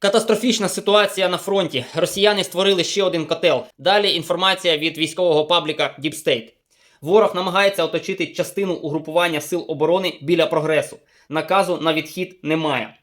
Катастрофічна ситуація на фронті. Росіяни створили ще один котел. Далі інформація від військового пабліка Deep State. Ворог намагається оточити частину угрупування сил оборони біля прогресу. Наказу на відхід немає.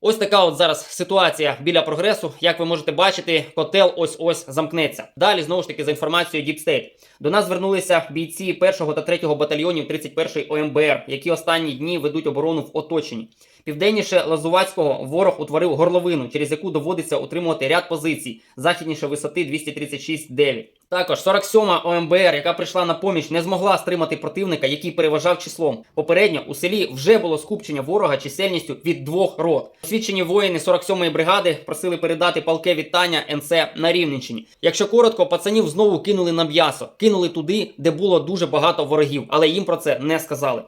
Ось така от зараз ситуація біля прогресу. Як ви можете бачити, котел ось ось замкнеться. Далі знову ж таки за інформацією Deep State. До нас звернулися бійці 1 та 3 батальйонів 31-ї ОМБР, які останні дні ведуть оборону в оточенні. Південніше Лазувацького ворог утворив горловину, через яку доводиться утримувати ряд позицій, західніше висоти 236-9. Також 47-ма ОМБР, яка прийшла на поміч, не змогла стримати противника, який переважав числом. Попередньо у селі вже було скупчення ворога чисельністю від двох рот. Освічені воїни 47-ї бригади просили передати палке вітання НС на Рівненщині. Якщо коротко, пацанів знову кинули на м'ясо, кинули туди, де було дуже багато ворогів, але їм про це не сказали.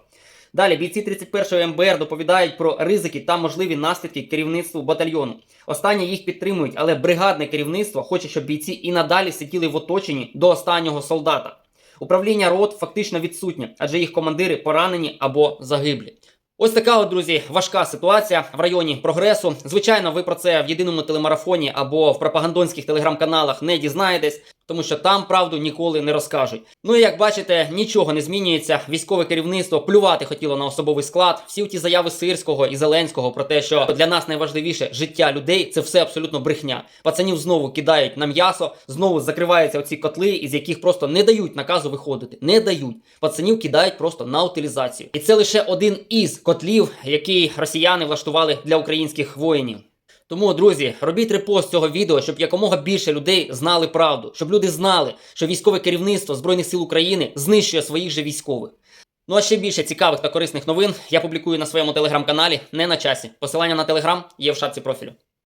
Далі бійці 31-ї МБР доповідають про ризики та можливі наслідки керівництву батальйону. Останні їх підтримують, але бригадне керівництво хоче, щоб бійці і надалі сиділи в оточенні до останнього солдата. Управління рот фактично відсутнє, адже їх командири поранені або загиблі. Ось така, от, друзі, важка ситуація в районі прогресу. Звичайно, ви про це в єдиному телемарафоні або в пропагандонських телеграм-каналах не дізнаєтесь, тому що там правду ніколи не розкажуть. Ну і як бачите, нічого не змінюється. Військове керівництво плювати хотіло на особовий склад. Всі ті заяви Сирського і Зеленського про те, що для нас найважливіше життя людей, це все абсолютно брехня. Пацанів знову кидають на м'ясо, знову закриваються оці котли, із яких просто не дають наказу виходити. Не дають. Пацанів кидають просто на утилізацію. І це лише один із котлів, який росіяни влаштували для українських воїнів. Тому, друзі, робіть репост цього відео, щоб якомога більше людей знали правду, щоб люди знали, що військове керівництво Збройних сил України знищує своїх же військових. Ну а ще більше цікавих та корисних новин я публікую на своєму телеграм-каналі не на часі. Посилання на телеграм є в шапці профілю.